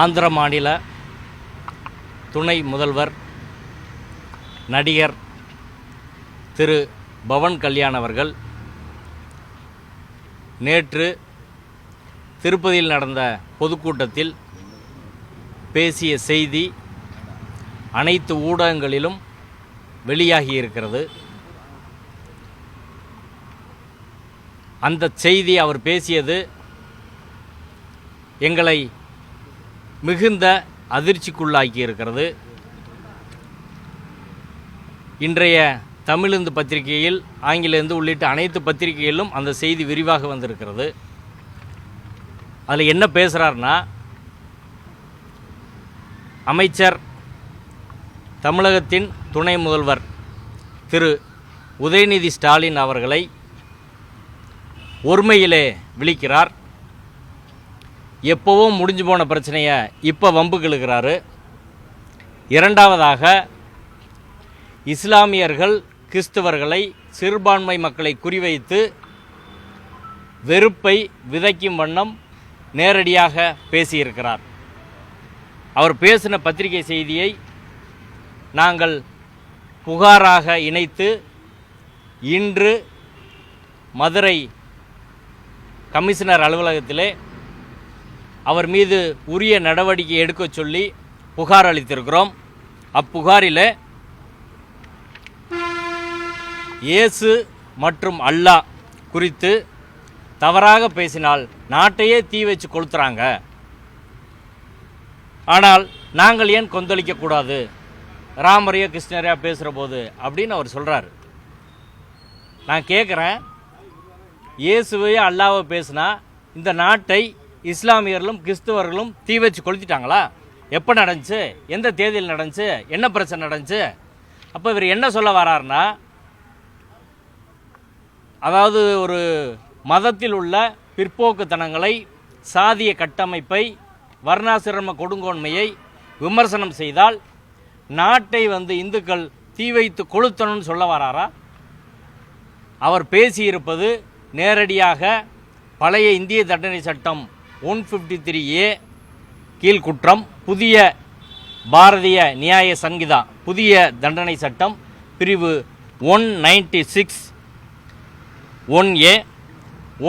ஆந்திர மாநில துணை முதல்வர் நடிகர் திரு. பவன் கல்யாண் அவர்கள் நேற்று திருப்பதியில் நடந்த பொதுக்கூட்டத்தில் பேசிய செய்தி அனைத்து ஊடகங்களிலும் வெளியாகி இருக்கிறது. அந்த செய்தி அவர் பேசியது எங்களை மிகுந்த அதிர்ச்சிக்குள்ளாக்கி இருக்கிறது இன்றைய தமிழிந்து பத்திரிகையில் ஆங்கிலேந்து உள்ளிட்ட அனைத்து பத்திரிகைகளிலும் அந்த செய்தி விரிவாக வந்திருக்கிறது. அதில் என்ன பேசுகிறாருன்னா அமைச்சர் தமிழகத்தின் துணை முதல்வர் திரு. உதயநிதி ஸ்டாலின் அவர்களை ஒருமையிலே விழிக்கிறார். எப்போவோ முடிஞ்சு போன பிரச்சனையை இப்போ வம்புக்கு இழுக்கிறாரு இரண்டாவதாக இஸ்லாமியர்கள் கிறிஸ்தவர்களை சிறுபான்மை மக்களை குறிவைத்து வெறுப்பை விதைக்கும் வண்ணம் நேரடியாக பேசியிருக்கிறார். அவர் பேசின பத்திரிகை செய்தியை நாங்கள் புகாராக இணைத்து இன்று மதுரை கமிஷனர் அலுவலகத்திலே அவர் மீது உரிய நடவடிக்கை எடுக்கச் சொல்லி புகார் அளித்திருக்கிறோம். அப்புகாரில் இயேசு மற்றும் அல்லாஹ் குறித்து தவறாக பேசினால் நாட்டையே தீ வச்சு கொளுத்துறாங்க. ஆனால் நாங்கள் ஏன் கொந்தளிக்கக்கூடாது ராமரையோ கிருஷ்ணரையா பேசுகிற போது அப்படின்னு அவர் சொல்கிறார் நான் கேட்குறேன் இயேசுவையோ அல்லாவை பேசுனா இந்த நாட்டை இஸ்லாமியர்களும் கிறிஸ்துவர்களும் தீ வச்சு கொளுத்திட்டாங்களா? எப்போ நடந்துச்சு? எந்த தேதியில் நடந்துச்சு? என்ன பிரச்சனை நடந்துச்சு? அப்போ இவர் என்ன சொல்ல வராருன்னா அதாவது ஒரு மதத்தில் உள்ள பிற்போக்குத்தனங்களை சாதிய கட்டமைப்பை வர்ணாசிரம கொடுங்கோன்மையை விமர்சனம் செய்தால் நாட்டை வந்து இந்துக்கள் தீ வைத்து கொளுத்தணும்னு சொல்ல வராரா? அவர் பேசியிருப்பது நேரடியாக பழைய இந்திய தண்டனை சட்டம் ஒன் ஃபிஃப்டி த்ரீ ஏ கீழ்குற்றம் புதிய பாரதிய நியாய சங்கிதா புதிய தண்டனை சட்டம் பிரிவு one ninety six one A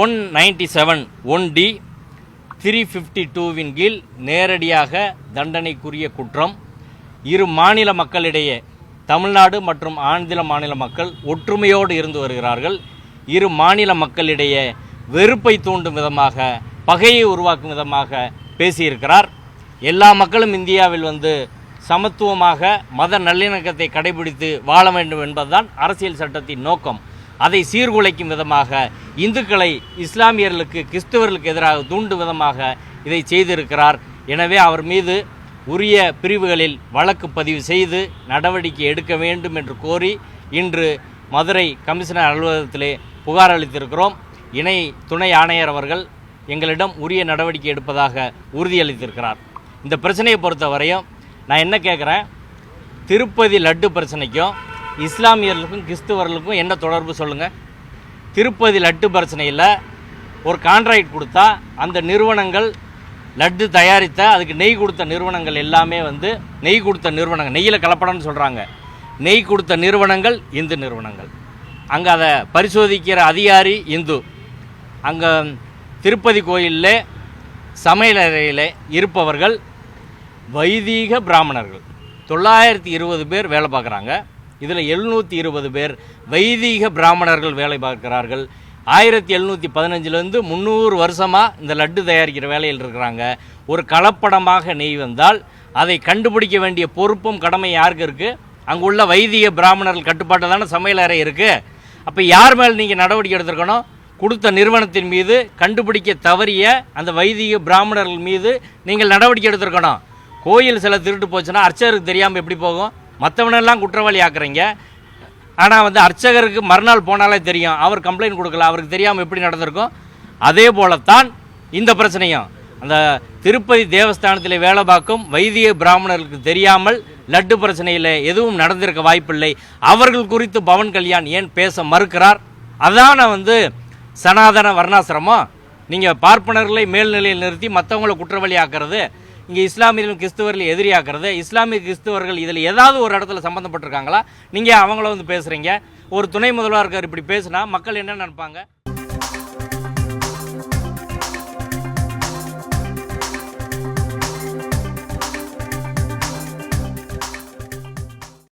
one ninety seven one D three fifty டூவின் கீழ் நேரடியாக தண்டனைக்குரிய குற்றம். இரு மாநில மக்களிடையே தமிழ்நாடு மற்றும் ஆந்திர மாநில மக்கள் ஒற்றுமையோடு இருந்து வருகிறார்கள். இரு மாநில மக்களிடையே வெறுப்பை தூண்டும் விதமாக பகையை உருவாக்கும் விதமாக பேசியிருக்கிறார். எல்லா மக்களும் இந்தியாவில் வந்து சமத்துவமாக மத நல்லிணக்கத்தை கடைபிடித்து வாழ வேண்டும் என்பதுதான் அரசியல் சட்டத்தின் நோக்கம். அதை சீர்குலைக்கும் விதமாக இந்துக்களை இஸ்லாமியர்களுக்கு கிறிஸ்தவர்களுக்கு எதிராக தூண்டும் விதமாக இதை செய்திருக்கிறார். எனவே அவர் மீது உரிய பிரிவுகளில் வழக்கு பதிவு செய்து நடவடிக்கை எடுக்க வேண்டும் என்று கோரி இன்று மதுரை கமிஷனர் அலுவலகத்திலே புகார் அளித்திருக்கிறோம். இணை துணை ஆணையர் அவர்கள் எங்களிடம் உரிய நடவடிக்கை எடுப்பதாக உறுதியளித்திருக்கிறார். இந்த பிரச்சனையை பொறுத்தவரையும் நான் என்ன கேட்குறேன் திருப்பதி லட்டு பிரச்சனைக்கும் இஸ்லாமியர்களுக்கும் கிறிஸ்துவர்களுக்கும் என்ன தொடர்பு சொல்லுங்கள் திருப்பதி லட்டு பிரச்சனையில் ஒரு கான்ட்ராக்ட் கொடுத்தா அந்த நிறுவனங்கள் லட்டு தயாரித்த அதுக்கு நெய் கொடுத்த நிறுவனங்கள் எல்லாமே வந்து நெய் கொடுத்த நிறுவனங்கள் நெய்யில் கலப்படம்னு சொல்கிறாங்க நெய் கொடுத்த நிறுவனங்கள் இந்து நிறுவனங்கள். அங்கே அதை பரிசோதிக்கிற அதிகாரி இந்து. அங்கே திருப்பதி கோயிலில் சமையலறையில் இருப்பவர்கள் வைதீக பிராமணர்கள். தொள்ளாயிரத்தி இருபது பேர் வேலை பார்க்குறாங்க. இதில் எழுநூற்றி இருபது பேர் வைதீக பிராமணர்கள் வேலை பார்க்கிறார்கள். ஆயிரத்தி எழுநூற்றி பதினஞ்சுலேருந்து முந்நூறு வருஷமாக இந்த லட்டு தயாரிக்கிற வேலையில் இருக்கிறாங்க. ஒரு கலப்படமாக நெய் வந்தால் அதை கண்டுபிடிக்க வேண்டிய பொறுப்பும் கடமை யாருக்கு இருக்குது அங்கே உள்ள வைதிக பிராமணர்கள் கட்டுப்பாட்டு தானே சமையலறை இருக்குது அப்போ யார் மேல் நீங்கள் நடவடிக்கை எடுத்திருக்கணும்? கொடுத்த நிறுவனத்தின் மீது கண்டுபிடிக்க தவறிய அந்த வைதிக பிராமணர்கள் மீது நீங்கள் நடவடிக்கை எடுத்திருக்கணும். கோயில் சில திருட்டு போச்சுன்னா அர்ச்சகருக்கு தெரியாமல் எப்படி போகும்? மற்றவனெல்லாம் குற்றவாளி ஆக்குறீங்க. ஆனால் வந்து அர்ச்சகருக்கு மறுநாள் போனாலே தெரியும். அவர் கம்ப்ளைண்ட் கொடுக்கல. அவருக்கு தெரியாமல் எப்படி நடந்திருக்கும்? அதே போலத்தான் இந்த பிரச்சனையும். அந்த திருப்பதி தேவஸ்தானத்தில் வேலை பார்க்கும் வைத்திய பிராமணர்களுக்கு தெரியாமல் லட்டு பிரச்சனையில் எதுவும் நடந்திருக்க வாய்ப்பில்லை. அவர்கள் குறித்து பவன் கல்யாண் ஏன் பேச மறுக்கிறார்? அதான வந்து சனாதன வர்ணாசிரமம். நீங்கள் பார்ப்பனர்களை மேல்நிலையில் நிறுத்தி மற்றவங்களை குற்றவாளி ஆக்கிறது இங்கே இஸ்லாமியர்களும் கிறிஸ்தவர்கள் எதிரியாக்குறது இஸ்லாமிய கிறிஸ்துவர்கள் இதில் ஏதாவது ஒரு இடத்துல சம்மந்தப்பட்டிருக்காங்களா நீங்கள் அவங்கள வந்து பேசுகிறீங்க ஒரு துணை முதல்வராக இருக்கார் இப்படி பேசுனா மக்கள் என்ன நினைப்பாங்க?